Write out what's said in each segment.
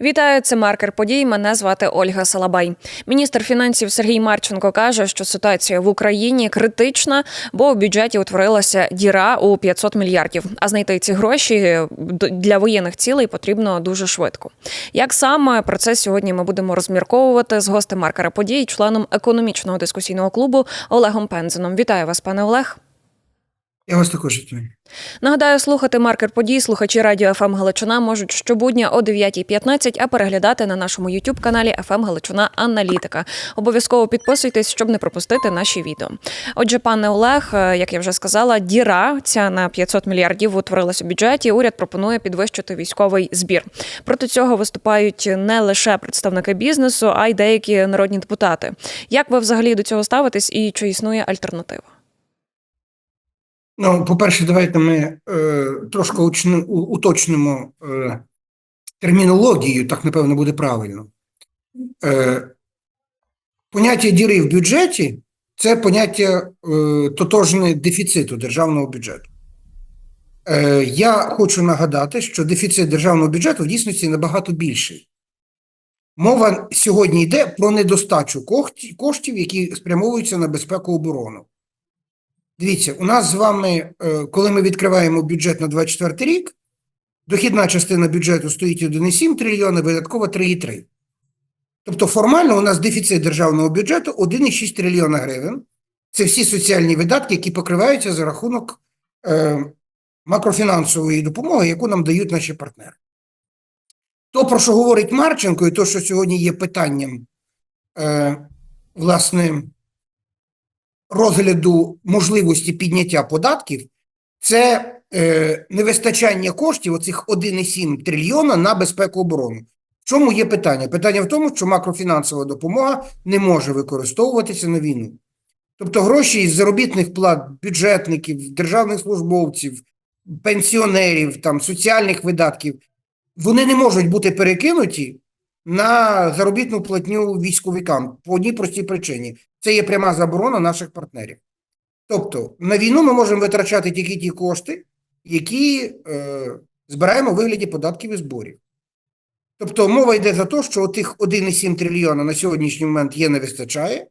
Вітаю, це маркер подій. Мене звати Ольга Салабай. Міністр фінансів Сергій Марченко каже, що ситуація в Україні критична, бо в бюджеті утворилася діра у 500 мільярдів. А знайти ці гроші для воєнних цілей потрібно дуже швидко. Як саме про це сьогодні ми будемо розмірковувати з гостем маркера подій, членом економічного дискусійного клубу Олегом Пензеном. Вітаю вас, пане Олег. Я вас також вітаю. Нагадаю, слухати маркер подій слухачі радіо ФМ Галичина можуть щобудня о 9.15, а переглядати на нашому youtube каналі ФМ Галичина Аналітика. Обов'язково підписуйтесь, щоб не пропустити наші відео. Отже, пане Олег, е, як я вже сказала, діра ця на 500 мільярдів утворилась у бюджеті. Уряд пропонує підвищити військовий збір. Проти цього виступають не лише представники бізнесу, а й деякі народні депутати. Як ви взагалі до цього ставитесь і чи існує альтернатива? Ну, по-перше, давайте ми е, трошки учни- у- уточнимо е, термінологію, так напевно буде правильно. Е, поняття діри в бюджеті це поняття е, тотожне дефіциту державного бюджету. Е, я хочу нагадати, що дефіцит державного бюджету в дійсності набагато більший. Мова сьогодні йде про недостачу коштів, які спрямовуються на безпеку оборону. Дивіться, у нас з вами, е, коли ми відкриваємо бюджет на 24 рік, дохідна частина бюджету стоїть 1,7 трильйона, видаткова 3,3. Тобто формально у нас дефіцит державного бюджету 1,6 трильйона гривень. Це всі соціальні видатки, які покриваються за рахунок е, макрофінансової допомоги, яку нам дають наші партнери. То, про що говорить Марченко, і то, що сьогодні є питанням, е, власне, розгляду можливості підняття податків, це е, невистачання коштів, оцих 1,7 трильйона на безпеку оборону. В чому є питання? Питання в тому, що макрофінансова допомога не може використовуватися на війну. Тобто гроші із заробітних плат бюджетників, державних службовців, пенсіонерів, там, соціальних видатків, вони не можуть бути перекинуті на заробітну платню військовикам по одній простій причині. Це є пряма заборона наших партнерів. Тобто, на війну ми можемо витрачати тільки ті кошти, які е, збираємо у вигляді податків і зборів. Тобто, мова йде за те, що тих 1,7 трильйона на сьогоднішній момент є не вистачає.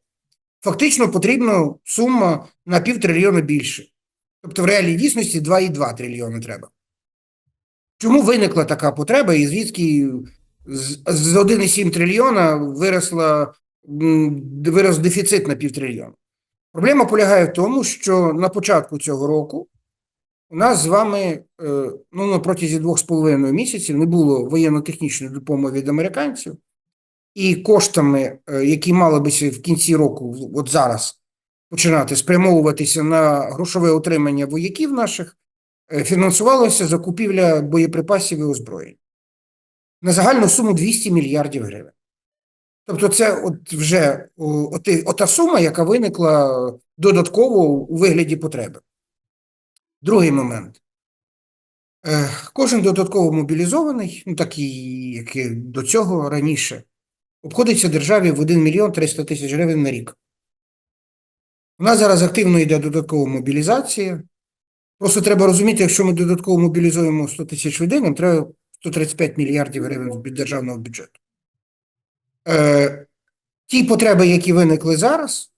Фактично потрібна сума на пів трильйона більше. Тобто, в реальній дійсності 2,2 трильйони треба. Чому виникла така потреба, і звідки з з 1,7 трильйона виросла, вирос дефіцит на півтрильйона? Проблема полягає в тому, що на початку цього року у нас з вами е, ну, на двох з половиною місяців не було воєнно-технічної допомоги від американців, і коштами, е, які мали би в кінці року, от зараз, починати спрямовуватися на грошове утримання вояків наших, е, фінансувалася закупівля боєприпасів і озброєнь на загальну суму 200 мільярдів гривень. Тобто, це от вже оти, ота сума, яка виникла додатково у вигляді потреби. Другий момент. Е, Кожен додатково мобілізований, ну так і як і до цього раніше, обходиться державі в 1 мільйон 300 тисяч гривень на рік. У нас зараз активно йде додаткова мобілізація. Просто треба розуміти, якщо ми додатково мобілізуємо 100 тисяч людей, нам треба 135 мільярдів гривень державного бюджету. Е, ті потреби, які виникли зараз,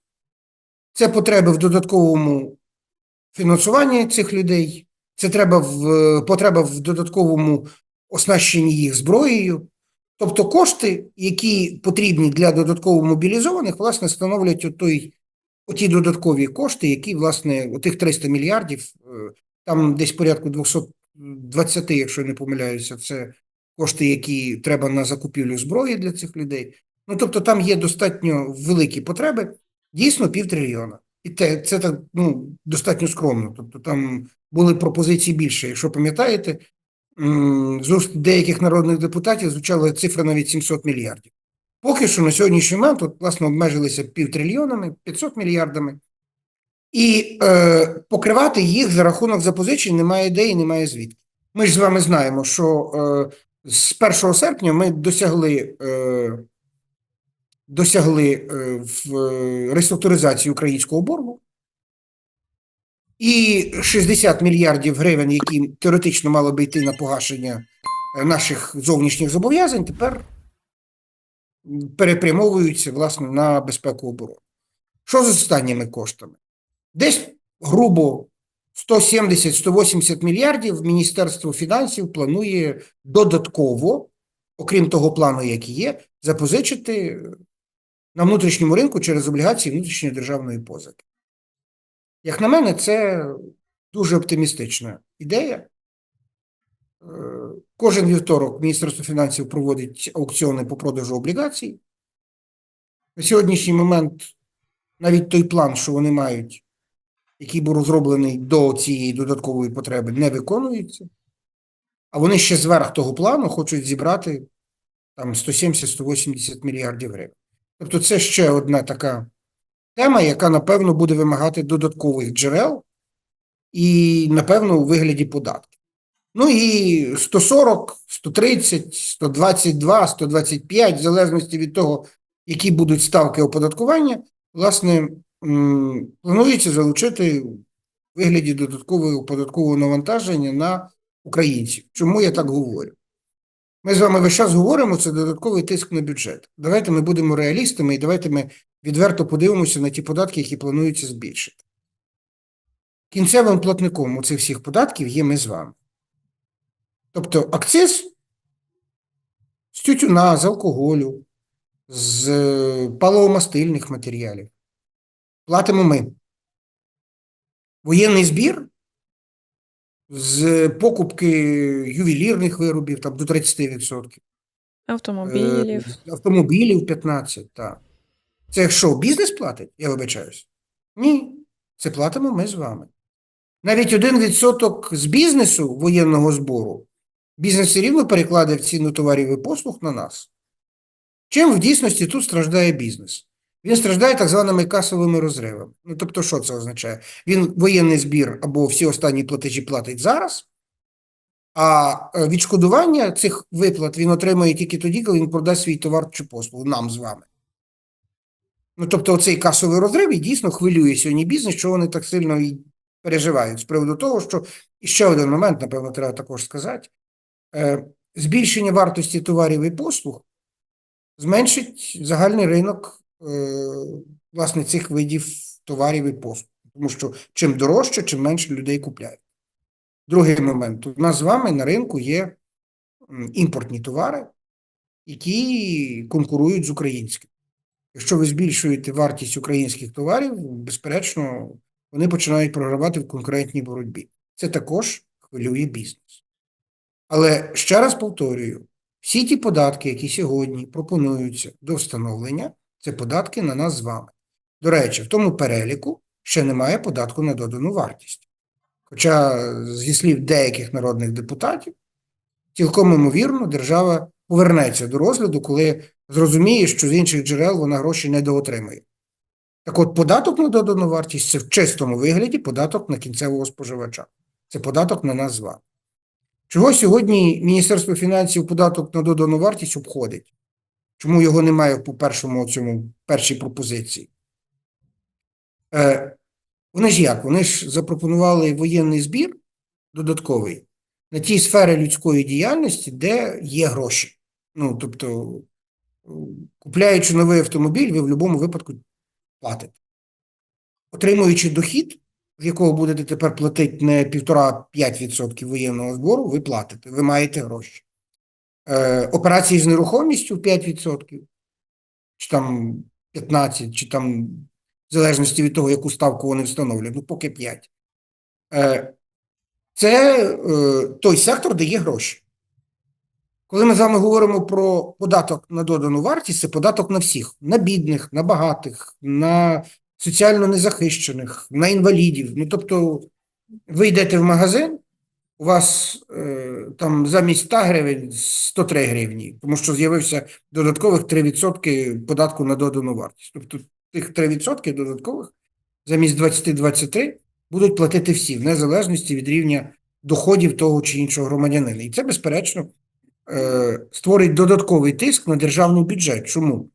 це потреби в додатковому фінансуванні цих людей, це треба в, потреба в додатковому оснащенні їх зброєю. Тобто кошти, які потрібні для додатково мобілізованих, власне, становлять отой, оті додаткові кошти, які, власне, отих 300 мільярдів, е, там десь порядку 220, якщо не помиляюся, це кошти, які треба на закупівлю зброї для цих людей. Ну, тобто там є достатньо великі потреби, дійсно півтрильйона. І те, це так, ну, достатньо скромно. Тобто там були пропозиції більше. Якщо пам'ятаєте, з уст деяких народних депутатів звучала цифра навіть 700 мільярдів. Поки що на сьогоднішній момент, от, власне, обмежилися півтрильйонами, 500 мільярдами. І е, покривати їх за рахунок запозичень немає ідеї, немає звідки. Ми ж з вами знаємо, що е, з 1 серпня ми досягли, е, досягли е, в е, реструктуризації українського боргу. І 60 мільярдів гривень, які теоретично мало би йти на погашення е, наших зовнішніх зобов'язань тепер перепрямовуються власне на безпеку оборони. Що з останніми коштами? Десь грубо 170-180 мільярдів Міністерство фінансів планує додатково, окрім того плану, який є, запозичити на внутрішньому ринку через облігації внутрішньої державної позики. Як на мене, це дуже оптимістична ідея. Е, Кожен вівторок Міністерство фінансів проводить аукціони по продажу облігацій. На сьогоднішній момент навіть той план, що вони мають, який був розроблений до цієї додаткової потреби, не виконується. А вони ще зверх того плану хочуть зібрати там 170-180 мільярдів гривень. Тобто це ще одна така тема, яка, напевно, буде вимагати додаткових джерел і, напевно, у вигляді податків. Ну і 140, 130, 122, 125, в залежності від того, які будуть ставки оподаткування, власне, планується залучити в вигляді додаткового податкового навантаження на українців. Чому я так говорю? Ми з вами весь час говоримо, це додатковий тиск на бюджет. Давайте ми будемо реалістами і давайте ми відверто подивимося на ті податки, які планується збільшити. Кінцевим платником у цих всіх податків є ми з вами. Тобто акциз з тютюна, з алкоголю, з паливомастильних матеріалів. Платимо ми. Воєнний збір з покупки ювелірних виробів там, до 30%. Автомобілів. Е, Автомобілів 15, так. Це що, бізнес платить? Я вибачаюсь? Ні. Це платимо ми з вами. Навіть 1% з бізнесу воєнного збору бізнес все рівно перекладе в ціну товарів і послуг на нас. Чим в дійсності тут страждає бізнес? Він страждає так званими касовими розривами. Ну, тобто, що це означає? Він воєнний збір або всі останні платежі платить зараз, а е, відшкодування цих виплат він отримує тільки тоді, коли він продасть свій товар чи послугу нам з вами. Ну, тобто, оцей касовий розрив і дійсно хвилює сьогодні бізнес, що вони так сильно і переживають з приводу того, що і ще один момент, напевно, треба також сказати: Е, збільшення вартості товарів і послуг зменшить загальний ринок власне цих видів товарів і послуг. Тому що чим дорожче, чим менше людей купляють. Другий момент. У нас з вами на ринку є імпортні товари, які конкурують з українськими. Якщо ви збільшуєте вартість українських товарів, безперечно, вони починають програвати в конкурентній боротьбі. Це також хвилює бізнес. Але ще раз повторюю: всі ті податки, які сьогодні пропонуються до встановлення, це податки на нас з вами. До речі, в тому переліку ще немає податку на додану вартість. Хоча, зі слів деяких народних депутатів, цілком ймовірно, держава повернеться до розгляду, коли зрозуміє, що з інших джерел вона гроші не доотримує. Так от, податок на додану вартість це в чистому вигляді податок на кінцевого споживача. Це податок на нас з вами. Чого сьогодні Міністерство фінансів податок на додану вартість обходить? Чому його немає по першому цьому першій пропозиції? Е, вони ж як? Вони ж запропонували воєнний збір додатковий на ті сфери людської діяльності, де є гроші. Ну, тобто, купляючи новий автомобіль, ви в будь-якому випадку платите. Отримуючи дохід, з якого будете тепер платити не 1,5-5% воєнного збору, ви платите, ви маєте гроші. Е, операції з нерухомістю 5%, чи там 15%, чи там, в залежності від того, яку ставку вони встановлюють, ну поки 5%. Е, це е, той сектор, де є гроші. Коли ми з вами говоримо про податок на додану вартість, це податок на всіх: на бідних, на багатих, на соціально незахищених, на інвалідів. Ну, тобто, ви йдете в магазин, у вас е, там замість 100 гривень 103 гривні, тому що з'явився додаткових 3% податку на додану вартість. Тобто тих 3% додаткових замість 20-23 будуть платити всі, в незалежності від рівня доходів того чи іншого громадянина. І це, безперечно, е, створить додатковий тиск на державний бюджет. Чому?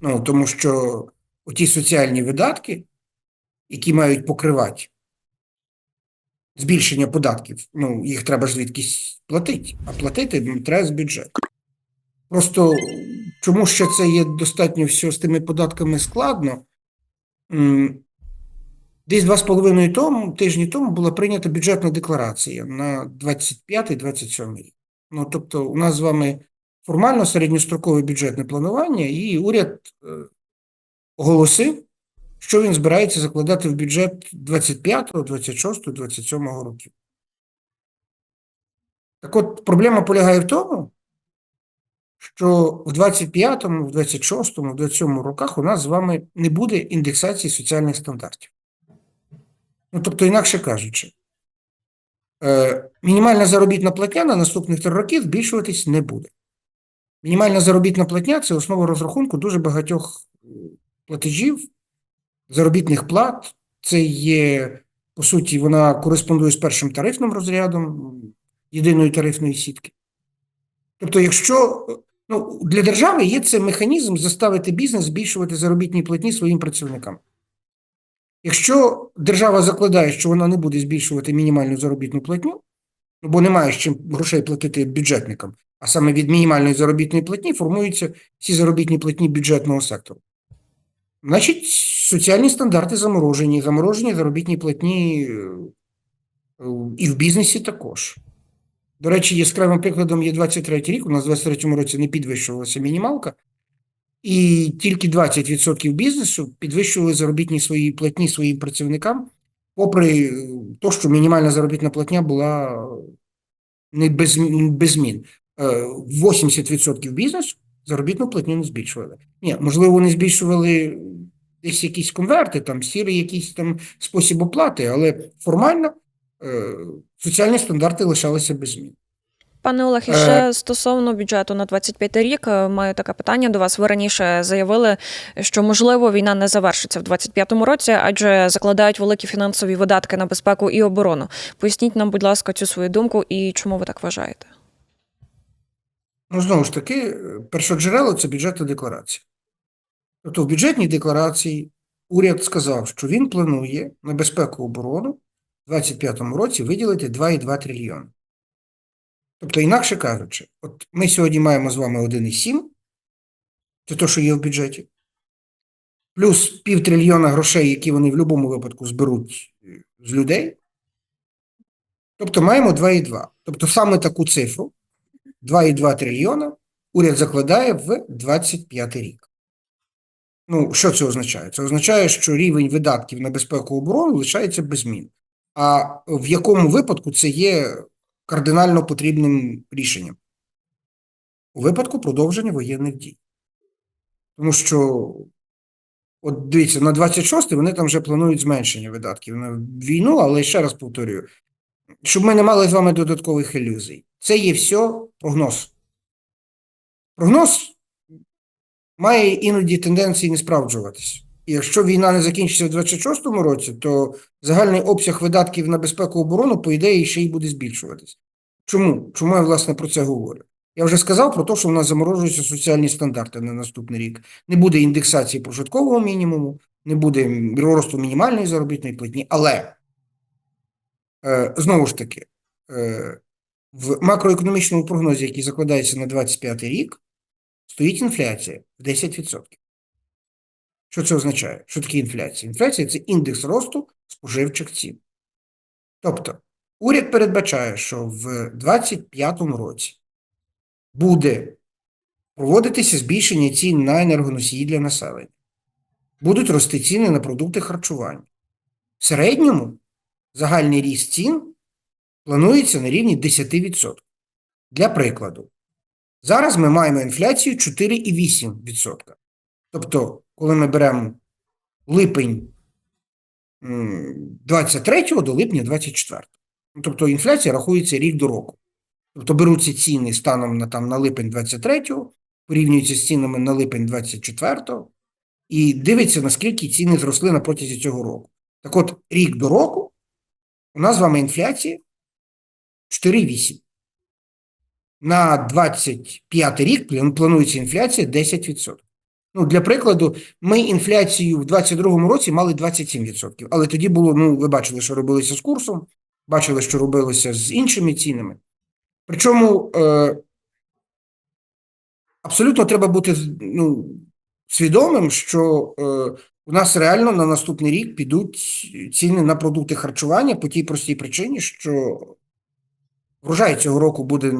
Ну, тому що оті соціальні видатки, які мають покривати збільшення податків. Ну, їх треба ж звідкись платити, а платити ну, треба з бюджету. Просто чому ще це є достатньо все з тими податками складно? Десь два з половиною тому, тижні тому була прийнята бюджетна декларація на 25-27 рік. Ну, тобто, у нас з вами формально середньострокове бюджетне планування, і уряд е, оголосив, що він збирається закладати в бюджет 25, 26, 27 років. Так от, проблема полягає в тому, що в 25-му, в 26-му, в 27-му роках у нас з вами не буде індексації соціальних стандартів. Ну, тобто, інакше кажучи, е, мінімальна заробітна платня на наступних три роки збільшуватись не буде. Мінімальна заробітна платня це основа розрахунку дуже багатьох е, платежів, заробітних плат. Це є, по суті, вона кореспондує з першим тарифним розрядом єдиної тарифної сітки. Тобто, якщо ну, для держави є це механізм заставити бізнес збільшувати заробітні платні своїм працівникам. Якщо держава закладає, що вона не буде збільшувати мінімальну заробітну платню, ну, бо немає з чим грошей платити бюджетникам, а саме від мінімальної заробітної платні формуються всі заробітні платні бюджетного сектору. Значить, соціальні стандарти заморожені, заморожені заробітні платні е, е, і в бізнесі також. До речі, яскравим прикладом є 23 рік. У нас в 23 році не підвищувалася мінімалка, і тільки 20% бізнесу підвищували заробітні свої платні своїм працівникам, попри те, що мінімальна заробітна платня була не без, без змін. Е, 80% бізнесу заробітну платню не збільшували. Ні, можливо, вони збільшували десь якісь конверти, там сірий якийсь там спосіб оплати, але формально е, соціальні стандарти лишалися без змін. Пане Олег, і Е. ще стосовно бюджету на 25 рік е, маю таке питання до вас. Ви раніше заявили, що можливо війна не завершиться в 25-му році, адже закладають великі фінансові видатки на безпеку і оборону. Поясніть нам, будь ласка, цю свою думку і чому ви так вважаєте? Ну, знову ж таки, е, першоджерело це бюджетна декларація. Тобто в бюджетній декларації уряд сказав, що він планує на безпеку оборону в 2025 році виділити 2,2 трильйони. Тобто, інакше кажучи, от ми сьогодні маємо з вами 1,7, це те, що є в бюджеті, плюс пів трильйона грошей, які вони в будь-якому випадку зберуть е, з людей. Тобто маємо 2,2. Тобто саме таку цифру 2,2 трильйона уряд закладає в 25 рік. Ну, що це означає? Це означає, що рівень видатків на безпеку і оборону лишається без змін. А в якому випадку це є кардинально потрібним рішенням? У випадку продовження воєнних дій. Тому що, от дивіться, на 26 й вони там вже планують зменшення видатків на війну, але ще раз повторюю, щоб ми не мали з вами додаткових ілюзій. Це є все прогноз. Прогноз має іноді тенденції не справджуватись. І якщо війна не закінчиться в 26-му році, то загальний обсяг видатків на безпеку оборону, по ідеї, ще й буде збільшуватись. Чому? Чому я, власне, про це говорю? Я вже сказав про те, що в нас заморожуються соціальні стандарти на наступний рік. Не буде індексації прожиткового мінімуму, не буде росту мінімальної заробітної платні, але е, знову ж таки, е, в макроекономічному прогнозі, який закладається на 25 рік, стоїть інфляція в 10%. Що це означає? Що таке інфляція? Інфляція це індекс росту споживчих цін. Тобто, уряд передбачає, що в 2025 році буде проводитися збільшення цін на енергоносії для населення. Будуть рости ціни на продукти харчування. В середньому загальний ріст цін планується на рівні 10%. Для прикладу, зараз ми маємо інфляцію 4,8%. Тобто, коли ми беремо липень 23 до липня 24. Ну, Тобто інфляція рахується рік до року. Тобто беруться ціни станом на, там, на липень 23, порівнюються з цінами на липень 24 і дивиться, наскільки ціни зросли на протязі цього року. Так от, рік до року у нас з вами інфляція 4,8. На 25 рік планується інфляція 10%. Ну, для прикладу, ми інфляцію в 22-му році мали 27%, але тоді було, ну, ви бачили, що робилося з курсом. бачили, що робилося з іншими цінами. Причому е, абсолютно треба бути ну, свідомим, що е, у нас реально на наступний рік підуть ціни на продукти харчування по тій простій причині, що врожай цього року буде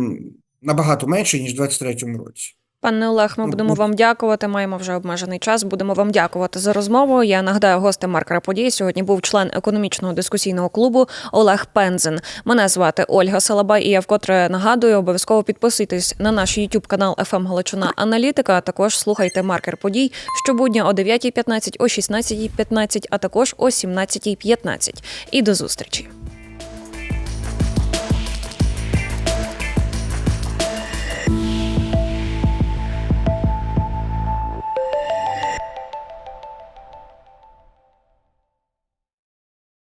набагато менше, ніж у 2023 році. Пане Олег, ми Ну, будемо вам дякувати. Маємо вже обмежений час. Будемо вам дякувати за розмову. Я нагадаю, гостем маркера подій сьогодні був член економічного дискусійного клубу Олег Пензен. Мене звати Ольга Салабай, і я вкотре нагадую, обов'язково підписуйтесь на наш YouTube канал FM Галичина Аналітика. А також слухайте маркер подій щобудня о 9.15, о 16.15, а також о 17.15. І до зустрічі.